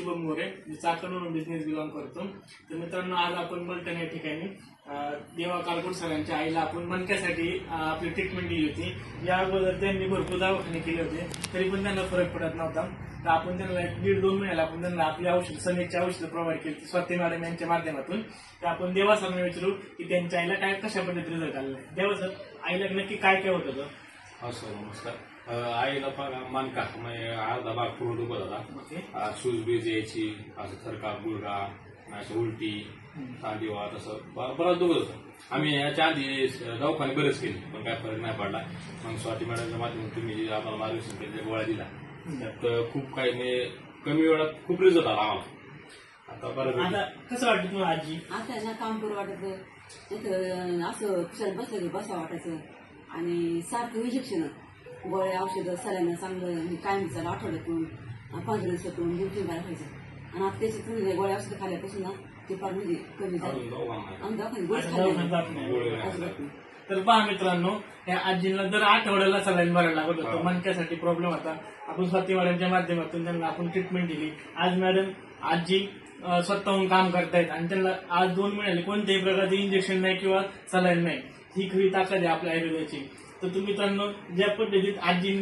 शुभम मोरे मी चाकणवरून business belong करतो. तर मित्रांनो आज आपण मलटण या ठिकाणी देवा कालकोट सरांच्या आईला आपण मणक्यासाठी आपली ट्रीटमेंट दिली होती. या अगोदर त्यांनी भरपूर दवाखाने केले होते तरी पण त्यांना फरक पडत नव्हता. तर आपण त्यांना एक दीड दोन महिन्याला आपण त्यांना आपली औषध सनेची औषधं प्रोव्हाइड केली स्वाती मॅडम यांच्या माध्यमातून. तर आपण देवा सरांना विचारू की त्यांच्या आईला काय कशा पद्धतीने रिझल्ट आलेला आहे? देवा सर आईला नक्की काय काय होत होतं? हा सर नमस्कार. आईला पण मानका म्हणजे अर्धा भाग पूर्ण दुखत होता. ओके. अ, सूज बीज यायची असं थरका गुडघा असं उलटी सांदिवा तसं बरंच दुखत होतं. आम्ही याच्या आधी दवाखाने बरेच केले पण काय फरक नाही पडला. मग स्वाती मॅडमच्या माध्यमातून तुम्ही जे आम्हाला मार्गदर्शन केलं गोळ्या दिला त्यात खूप काही म्हणजे कमी वेळात खूप रिझल्ट आला आम्हाला. आता बरं आता कसं वाटतं तुम्हाला आजी? आता ना काम करू वाटत. इथं असं बसलं बसा वाटायचं. आणि सारखं इंजेक्शन गोळ्या औषधं सल्यानं चांगलं कायम चालू आठवड्यातून पंधरा दिवसातून दोन तीन वेळा खायचं. आणि आता हे गोळ्या औषधं खाल्ल्यापासून ना ते फार म्हणजे कमी झालं. आणि दवाखान्यात खाल्ली. तर पहा मित्रांनो या आजीला दर आठवड्याला सलाईन भरायला लागत होतं. मणक्यासाठी प्रॉब्लेम होता. आपण स्वाती मॅडमच्या माध्यमातून त्यांना आपण ट्रीटमेंट दिली. आज मॅडम आजी स्वतःहून काम करतायत आणि त्यांना आज दोन महिन्याले कोणत्याही प्रकारचे इंजेक्शन नाही किंवा सलाईन नाही. ही खरी ताकद आहे आपल्या आयुर्वेदाची. तर तुम्ही मित्रांनो ज्या पद्धतीत आजी